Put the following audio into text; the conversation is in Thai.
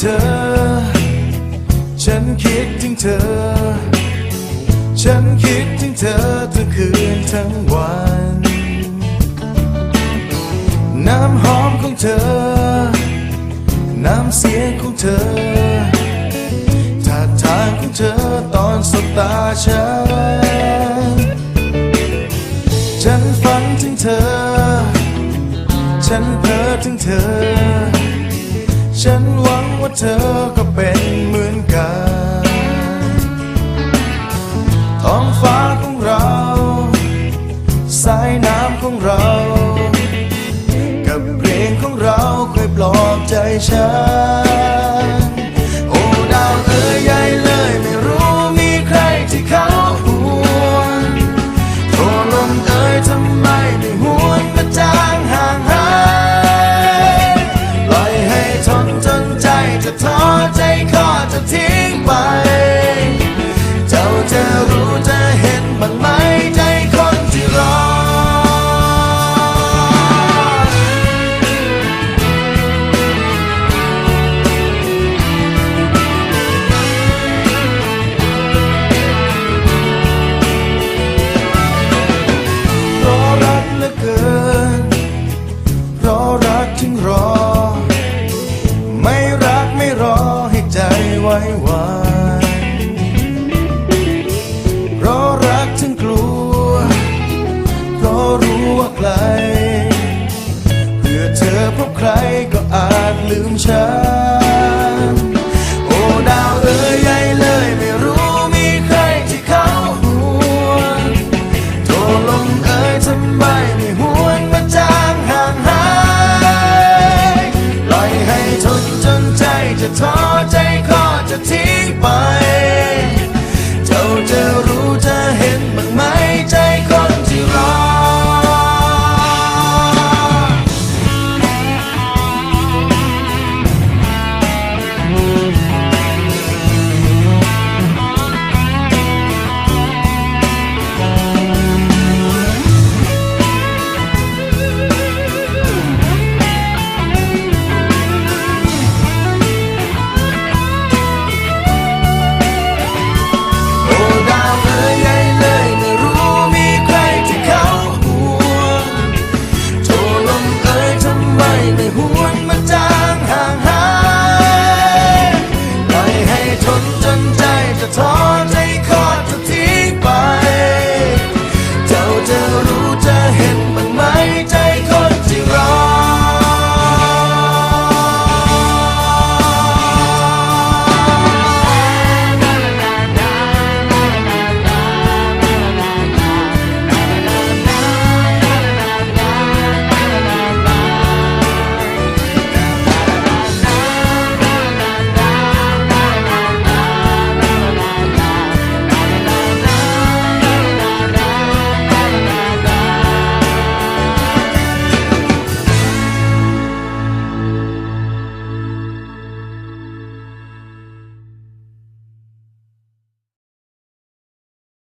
เธอ ฉันคิดถึงเธอ ฉันคิดถึงเธอทั้งคืนทั้งวัน น้ำหอมของเธอ น้ำเสียงของเธอท่าทางของเธอตอนสบตาฉัน ฉันฝันถึงเธอ ฉันเพ้อถึงเธอ ฉันหวัง ว่าเธอก็เป็นเหมือนกัน ท้องฟ้าของเรา สายน้ำของเรา กับเพลงของเราเคยปลอบใจฉัน the time. นใจจะท้อใจ